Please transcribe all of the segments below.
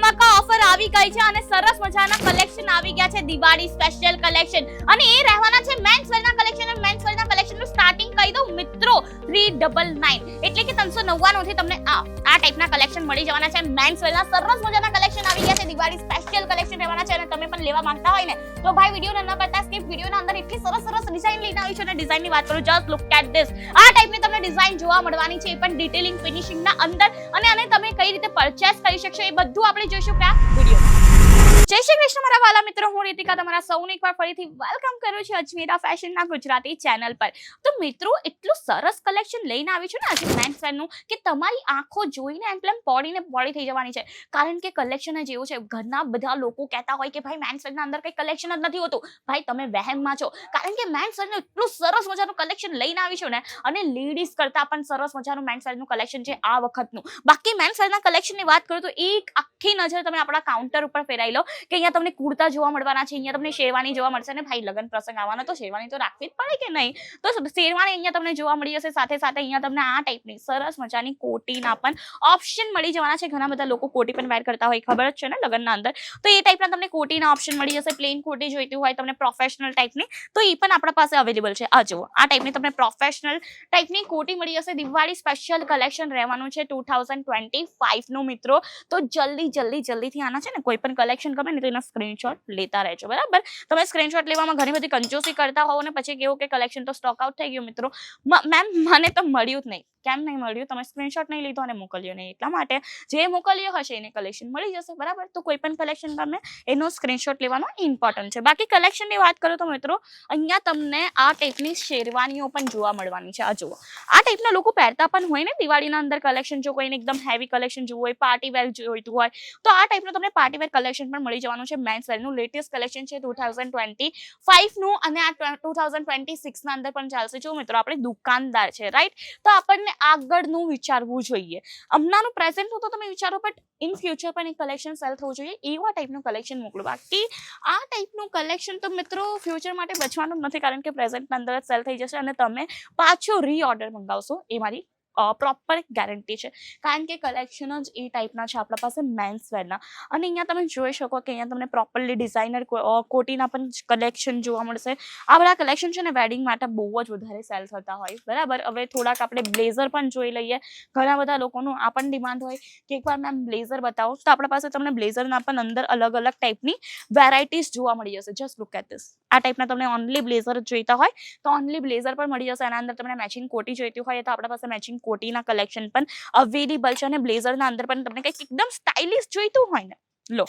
ધમાકા offer આવી ગઈ છે અને સરસ મજાના કલેક્શન આવી ગયા છે. દિવાળી સ્પેશિયલ કલેક્શન અને એ રહેવાના છે મેન્સ વેરના કલેક્શન અને મેન્સ વેરના કલેક્શનનું સ્ટાર્ટિંગ કહી દઉં, મિત્રો થ્રી ડબલ નાઇન એટલે કે ત્રણસો નવ્વાણું થી તમને આ આ ટાઈપના કલેક્શન મળી જવાના છે. મેન્સ વેરના સરસ મજાના કલેક્શન આવી ગયા છે. દિવાળી સ્પેશિયલ કલેક્શન રહેવાના છે અને તમે પણ લેવા માંગતા હોય ને, તો ભાઈ વીડિયો ન કરતા સ્કીપ વિડીયોના અંદર એટલી સરસ સરસ ડિઝાઇન લઈને આવી છે અને ડિઝાઇનની વાત કરું જસ્ટ લુક એટ ધીસ આ ટાઈપની તમને ડિઝાઇન જોવા મળવાની છે, એ પણ ડિટેલિંગ ફિનિશિંગના અંદર. અને આને તમે કઈ રીતે પરચેસ કરી શકશો એ બધું આપણે જોઈશું કે આ વીડિયો જય શ્રી કૃષ્ણ મારા વાલા મિત્રો, હું રીતિકા તમારા સૌને એકવાર ફરીથી વેલકમ કરું છું અજમેરા ફેશનના ગુજરાતી ચેનલ પર. તો મિત્રો, એટલું સરસ કલેક્શન લઈને આવી છું ને આજે મેન્સ વેરનું કે તમારી આંખો જોઈને એમ પ્લેમ પોડીને પોડી થઈ જવાની છે. કારણ કે કલેક્શન જ એવું છે, ઘરના બધા લોકો કહેતા હોય કે, ભાઈ મેન્સ વેરના અંદર કંઈ કલેક્શન જ નથી હોતું. ભાઈ, તમે વહેમમાં છો. કારણ કે મેન્સ વેરનું એટલું સરસ મજાનું કલેક્શન લઈને આવી છું ને, અને લેડીઝ કરતાં પણ સરસ મજાનું મેન્સ વેરનું કલેક્શન છે આ વખતનું. બાકી મેન્સ વેરના કલેક્શનની વાત કરું તો એક આખી નજર તમે આપણા કાઉન્ટર ઉપર ફેરાઈ લો કે અહીંયા તમને કુર્તા જોવા મળવાના છે, અહીંયા તમને શેરવાની જોવા મળશે અને ભાઈ લગ્ન પ્રસંગ આવવાનો તો શેરવાની તો રાખવી જ પડે કે નહીં? તો શેરવાની અહીંયા તમને જોવા મળી જશે સાથે સાથે અહીંયા તમને આ ટાઈપની સરસ મજાની કોટીના પણ ઓપ્શન મળી જવાના છે. ઘણા બધા લોકો કોટી પણ વેર કરતા હોય, ખબર જ છે ને લગ્નના અંદર? તો એ ટાઈપના તમને કોટીના ઓપ્શન મળી જશે પ્લેન કોટી જોઈતી હોય, તમને પ્રોફેશનલ ટાઈપની તો એ પણ આપણા પાસે અવેલેબલ છે. આ જુઓ, આ ટાઈપની તમને પ્રોફેશનલ ટાઈપની કોટી મળી જશે દિવાળી સ્પેશિયલ કલેક્શન રહેવાનું છે ટુ થાઉઝન્ડ ટ્વેન્ટી ફાઈવનું મિત્રો. તો જલ્દી જલ્દી જલ્દીથી આના છે ને કોઈ પણ કલેક્શન ગમે ને તો એના સ્ક્રીનશોટ લેતા રહેજો, બરાબર? તમે સ્ક્રીનશોટ લેવામાં ઘણી બધી કંજોસી કરતા હોવ ને પછી કેવું કે કલેક્શન તો સ્ટોક આઉટ થઈ ગયું મિત્રો. મેમ મને તો મળ્યું જ નહીં. કેમ નહીં મળ્યું? તમે સ્ક્રીનશોટ નહીં લીધો અને મોકલ્યો નહીં. એટલા માટે જે મોકલ્યો હશે એને કલેક્શન મળી જશે, બરાબર? તો કોઈ પણ કલેક્શન તમે એનો સ્ક્રીનશોટ લેવાનો ઇમ્પોર્ટન્ટ છે. બાકી કલેક્શનની વાત કરો તો મિત્રો, અહીંયા તમને આ ટાઈપની શેરવાનીઓ પણ જોવા મળવાની છે. આ જુઓ. આ ટાઈપના લોકો પહેરતા પણ હોય ને, દિવાળીના અંદર કલેક્શન જો કોઈને એકદમ હેવી કલેક્શન જોવું હોય પાર્ટી વેર જોઈતું હોય, તો આ ટાઈપનું તમને પાર્ટી વેર કલેક્શન પણ મળી જવાનું છે. મેન્સ વેરનું લેટેસ્ટ કલેક્શન છે ટુ થાઉઝન્ડ ટ્વેન્ટી ફાઈવનું અને આ ટુ થાઉઝન્ડ ટ્વેન્ટી સિક્સના અંદર પણ ચાલશે. જો મિત્રો, આપણે દુકાનદાર છે રાઈટ તો આપણને આગળનું વિચારવું જોઈએ. હમણાંનું પ્રેઝન્ટ તો તમે વિચારો બટ ઇન ફ્યુચર પણ એ કલેક્શન સેલ થવું જોઈએ. એવા ટાઈપનું કલેક્શન મોકલો. બાકી આ ટાઈપનું કલેક્શન તો મિત્રો ફ્યુચર માટે બચવાનું નથી, કારણ કે પ્રેઝન્ટના અંદર જ સેલ થઈ જશે અને તમે પાછો રીઓર્ડર મંગાવશો. એ મારી પ્રોપર ગેરંટી છે. કારણ કે કલેક્શન જ એ ટાઈપના છે આપણા પાસે મેન્સ વેરના અને અહીંયા તમે જોઈ શકો કે અહીંયા તમને પ્રોપરલી ડિઝાઇનર કોટીના પણ કલેક્શન જોવા મળશે. આ બધા કલેક્શન છે ને વેડિંગ માટે બહુ જ વધારે સેલ થતા હોય. બરાબર? હવે થોડાક આપણે બ્લેઝર પણ જોઈ લઈએ. ઘણા બધા લોકોનું આ પણ ડિમાન્ડ હોય કે એકવાર મેમ બ્લેઝર બતાવો તો આપણા પાસે તમને બ્લેઝરના પણ અંદર અલગ અલગ ટાઈપની વેરાયટીઝ જોવા મળી જશે. જસ્ટ લુક એટ ધીસ આ ટાઈપના તમને ઓનલી બ્લેઝર જોઈતા હોય. તો ઓનલી બ્લેઝર પણ મળી જશે. એના અંદર તમને મેચિંગ કોટી જોઈતી હોય તો આપણા પાસે મેચિંગ કોટીના કલેક્શન પણ અવેલેબલ છે અને બ્લેઝરના અંદર પણ તમને કંઈક એકદમ સ્ટાઇલિશ જોઈતું હોય ને. લો.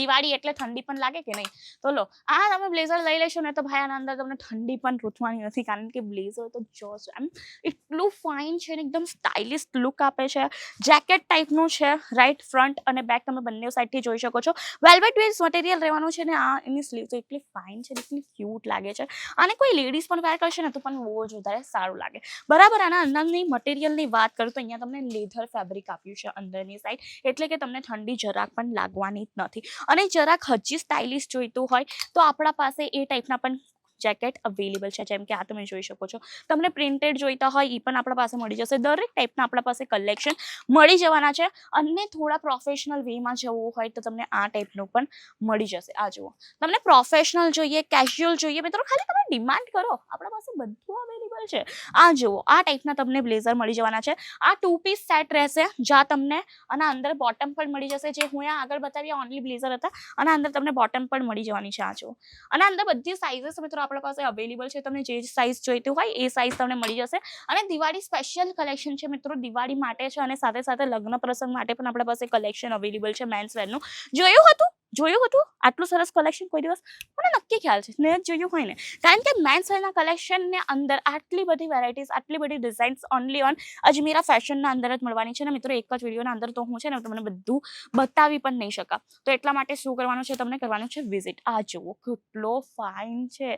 દિવાળી એટલે ઠંડી પણ લાગે કે નહીં? તો લો, આ તમે બ્લેઝર લઈ લેશો ને તો ભાઈ આના અંદર તમને ઠંડી પણ રૂથવાની નથી, કારણ કે બ્લેઝર તો જોશ એમ એટલું ફાઇન છે ને, એકદમ સ્ટાઇલિશ લુક આપે છે. જેકેટ ટાઈપનું છે રાઈટ ફ્રન્ટ અને બેક તમે બંને સાઈડથી જોઈ શકો છો. વેલ્વેટ વેલ્સ મટીરિયલ રહેવાનું છે ને, આ એની સ્લીવ તો એટલી ફાઇન છે એટલી ક્યુટ લાગે છે. અને કોઈ લેડીઝ પણ વેર કરશે ને, તો પણ બહુ જ વધારે સારું લાગે. બરાબર, આના અંદરની મટીરિયલની વાત કરું તો અહીંયા તમને લેધર ફેબ્રિક આપ્યું છે અંદરની સાઈડ એટલે કે તમને ઠંડી જરાક પણ લાગવાની જ નથી. અને જરાક હજી સ્ટાઇલિશ જોઈતું હોય, તો આપણા પાસે એ ટાઈપના પણ જેકેટ અવેલેબલ છે, જેમ કે આ તમે જોઈ શકો છો. તમને પ્રિન્ટેડ જોઈતા હોય એ પણ આપણા પાસે મળી જશે. દરેક ટાઈપના આપણા પાસે કલેક્શન મળી જવાના છે. અને થોડા પ્રોફેશનલ વેમાં જવું હોય, તો તમને આ ટાઈપનું પણ મળી જશે. આ જુઓ. તમને પ્રોફેશનલ જોઈએ કેશ્યુઅલ જોઈએ, મિત્રો, ખાલી તમે ડિમાન્ડ કરો. આપણા પાસે બધું અવેલેબલ છે. આ જુઓ, આ ટાઈપના તમને બ્લેઝર મળી જવાના છે. આ ટુ પીસ સેટ રહેશે, જ્યાં તમને અને અંદર બોટમ પણ મળી જશે. જે હું આગળ બતાવી ઓનલી બ્લેઝર હતા. અને અંદર તમને બોટમ પણ મળી જવાની છે આ જુઓ. અને અંદર બધી સાઇઝીસ મિત્રો આપણા પાસે અવેલેબલ છે. તમને જે સાઇઝ જોઈતી હોય, એ સાઇઝ તમને મળી જશે. અને દિવાળી સ્પેશિયલ કલેક્શન છે મિત્રો. દિવાળી માટે છે અને સાથે સાથે લગ્ન પ્રસંગ માટે પણ આપણા પાસે કલેક્શન અવેલેબલ છે મેન્સ વેરનું જોયું હતું? જોયું હતું? આટલું સરસ કલેક્શન કોઈ દિવસ? મને નક્કી ખ્યાલ છે. ને જોયું હોય ને. કારણ કે મેન્સ વેરના કલેક્શનને અંદર આટલી બધી વેરાયટીઝ આટલી બધી ડિઝાઇન્સ ઓનલી ઓન અજમેરા ફેશનના અંદર જ મળવાની છે ને મિત્રો? એક જ વિડીયોના અંદર તો હું છે ને તમને બધું બતાવી પણ નહીં શકા. તો એટલા માટે શું કરવાનું છે? તમને કરવાનું છે વિઝિટ આ જુઓ, કેટલો ફાઇન છે.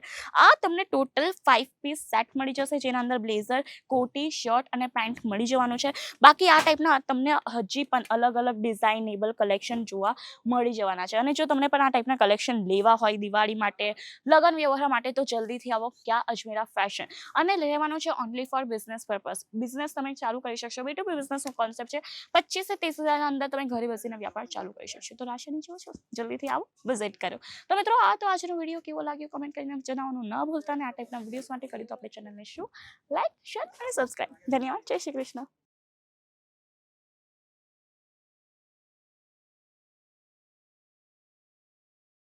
આ તમને ટોટલ ફાઇવ પીસ સેટ મળી જશે, જેના અંદર બ્લેઝર કોટી શર્ટ અને પેન્ટ મળી જવાનું છે. બાકી આ ટાઈપના તમને હજી પણ અલગ અલગ ડિઝાઇનેબલ કલેક્શન જોવા મળી જવાના છે. અને જો તમને પણ આ ટાઈપના કલેક્શન લેવા હોય દિવાળી માટે, લગ્ન વ્યવહાર માટે, તો જલ્દીથી આવો ક્યાં અજમેરા ફેશન અને લેવાનો છે only for business purpose business તમે ચાલુ કરી શકશો. બી ટુ બી બિઝનેસનો કોન્સેપ્ટ છે. પચીસથી ત્રીસ હજારના અંદર તમે ઘરે બેસીને વ્યાપાર ચાલુ કરી શકશો. તો રાશિની જુઓ છો? જલ્દીથી આવો વિઝિટ કરો. તો મિત્રો, આ તો આજનો વીડિયો કેવો લાગ્યો? કમેન્ટ કરીને જણાવવાનું ન ભૂલતા અને આ ટાઈપના વિડીયોઝ માટે કરી તો આપણે ચેનલને શું? લાઈક શેર અને સબસ્ક્રાઈબ ધન્યવાદ. જય શ્રી કૃષ્ણ.